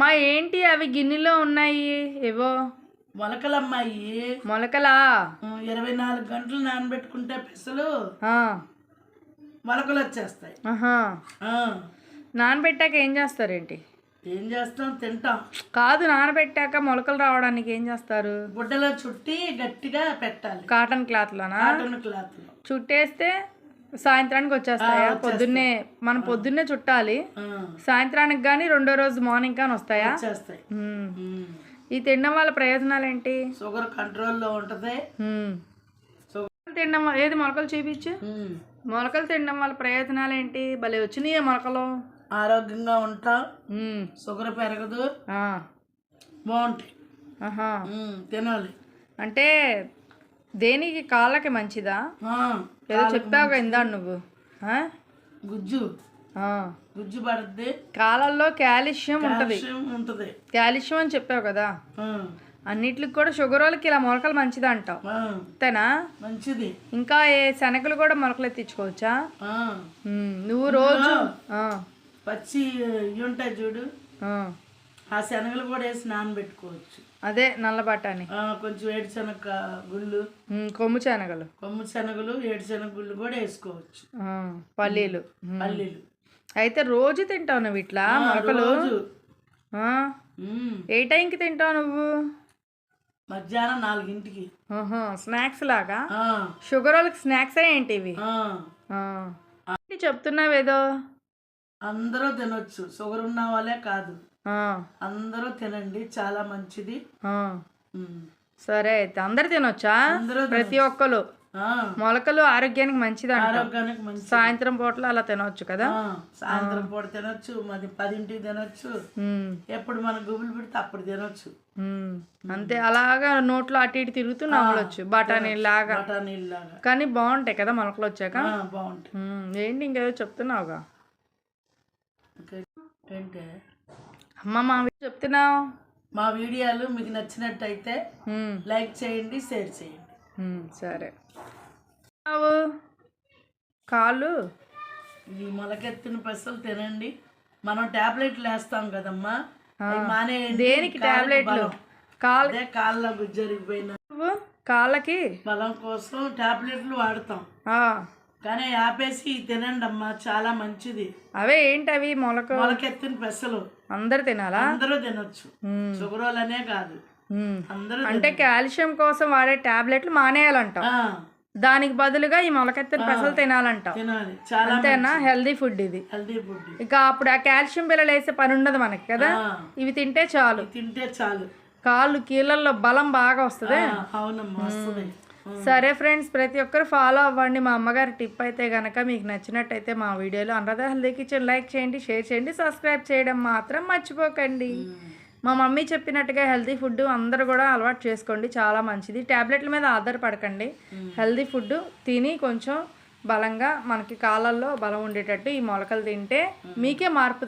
అమ్మా ఏంటి అవి గిన్నెలో ఉన్నాయి? ఏవో? మొలకలమ్మాయి. మొలకలా? ఇరవై నాలుగు గంటలు నానబెట్టుకుంటే పెసలు మొలకలు వచ్చేస్తాయి. నానబెట్టాక ఏం చేస్తారేంటి? ఏం చేస్తాం? తింటాం. కాదు నానబెట్టాక మొలకలు రావడానికి ఏం చేస్తారు? గుడ్డలో చుట్టి గట్టిగా పెట్టాలి. కాటన్ క్లాత్లోనా? కాటన్ క్లాత్లో చుట్టేస్తే సాయంత్రానికి వచ్చేస్తాయా? పొద్దున్నే మనం పొద్దున్నే చుట్టాలి. సాయంత్రానికి కానీ రెండో రోజు మార్నింగ్ కానీ వస్తాయా? వచ్చేస్తాయి. ఈ తినడం వల్ల ప్రయోజనాలు ఏంటి షుగర్ కంట్రోల్లో ఉంటుంది. తినడం ఏది మొలకలు చూపించు. మొలకలు తినడం వల్ల ప్రయోజనాలు ఏంటి భలే వచ్చినాయి మొలకలు. ఆరోగ్యంగా ఉంటాం. షుగర్ పెరగదు. బాగుంటాయి. తినాలి. అంటే దేనికి కాళ్ళకి మంచిదా? ఏదో చెప్పావు ఇందా నువ్వు? గుజ్జు. ఆ. గుజ్జు పడుద్ది. కాళ్ళల్లో కాల్షియం ఉంటుంది. కాల్షియం ఉంటుంది. కాల్షియం అని చెప్పావు కదా. ఆ, అన్నిటికి కూడా షుగర్ వాళ్ళకి ఇలా మొలకలు మంచిది అంటావు. అంతేనా? మంచిది. ఇంకా ఏ శనగలు కూడా మొలకలు ఎత్తించుకోవచ్చా? నువ్వు రోజు పచ్చి ఉంటాయి చూడు. ఆ. శనగలు కూడా వేసి నానబెట్టుకోవచ్చు. అదే నల్ల బఠానీ. కొంచెం ఏడుశనగ గుళ్ళు. కొమ్ము శనగలు. కొమ్ము శనగలు ఏడుశనగ గుళ్ళు కూడా వేసుకోవచ్చు. పల్లీలు. పల్లీలు. అయితే రోజు తింటావు నువ్వు ఇట్లా మొలకలు ఏ టైంకి తింటావు నువ్వు? మధ్యాహ్నం నాలుగింటికి. స్నాక్స్ లాగా? షుగర్ వాళ్ళకి స్నాక్స్ ఏంటి ఇవి? చెప్తున్నావేదో? అందరూ తినొచ్చు. షుగర్ ఉన్న వాళ్ళే కాదు. అందరూ తినండి చాలా మంచిది. సరే అయితే అందరు తినొచ్చా? ప్రతి ఒక్కరు. మొలకలు ఆరోగ్యానికి మంచిదంట. ఆరోగ్యానికి మంచి సాయంత్రం పూటలు అలా తినొచ్చు కదా? సాయంత్రం పూట తినొచ్చు మరి పదింటికి తినొచ్చు. ఎప్పుడు మన గుబులు పెడితే అప్పుడు తినొచ్చు. అంతే అలాగా నోట్లో అటు ఇటు తిరుగుతూ నవ్వలొచ్చు బఠానీ లాగా కానీ బాగుంటాయి కదా మొలకలు వచ్చాక? బాగుంటాయి. ఏంటి ఇంకేదో చెప్తున్నావుగా. ఏంటే? అమ్మ మా చెప్తున్నావు? మా వీడియోలు మీకు నచ్చినట్టయితే లైక్ చేయండి షేర్ చేయండి. సరే. కాళ్ళు ఈ మొలకెత్తిన పెసలు తినండి. మనం టాబ్లెట్లు వేస్తాం కదమ్మా. మానేయండి. దేనికి టాబ్లెట్లు? బలం. కాళ్ళు కాళ్ళ గుజ్జరిగిపోయిన నువ్వు కాళ్ళకి? బలం కోసం టాబ్లెట్లు వాడతాం. కానీ ఆపేసి తినండి అమ్మా చాలా మంచిది. అవే ఏంటి అవి మొలక? మొలకెత్తిన పెసలు. అందరు తినాలా? అందరూ తినొచ్చు. షుగర్ వాళ్ళనే కాదు. అందరూ అంటే కాల్షియం కోసం వాడే టాబ్లెట్లు మానేయాలంటావు ఆ, దానికి బదులుగా ఈ మొలకెత్తిన పెసలు తినాలంటావు తినాలి. చాలా అంతేనా? హెల్దీ ఫుడ్ ఇది. Healthy food. ఇక అప్పుడు ఆ కాల్షియం పిల్లలు వేసే పని ఉండదు మనకి కదా? ఇవి తింటే చాలు. తింటే చాలు. కాళ్ళు కీళ్ళల్లో బలం బాగా వస్తుంది? అవునమ్మా వస్తుంది. సరే ఫ్రెండ్స్ ప్రతి ఒక్కరు ఫాలో అవ్వండి. మా అమ్మగారి టిప్ అయితే గనక మీకు నచ్చినట్టయితే మా వీడియోలో అనురాధ హెల్దీ కిచెన్ లైక్ చేయండి షేర్ చేయండి సబ్స్క్రైబ్ చేయడం మాత్రం మర్చిపోకండి. మా మమ్మీ చెప్పినట్టుగా హెల్తీ ఫుడ్ అందరూ కూడా అలవాటు చేసుకోండి చాలా మంచిది. ట్యాబ్లెట్ల మీద ఆధారపడకండి. హెల్తీ ఫుడ్ తిని కొంచెం బలంగా మనకి కాళ్ళల్లో బలం ఉండేటట్టు ఈ మొలకలు తింటే మీకే మార్పు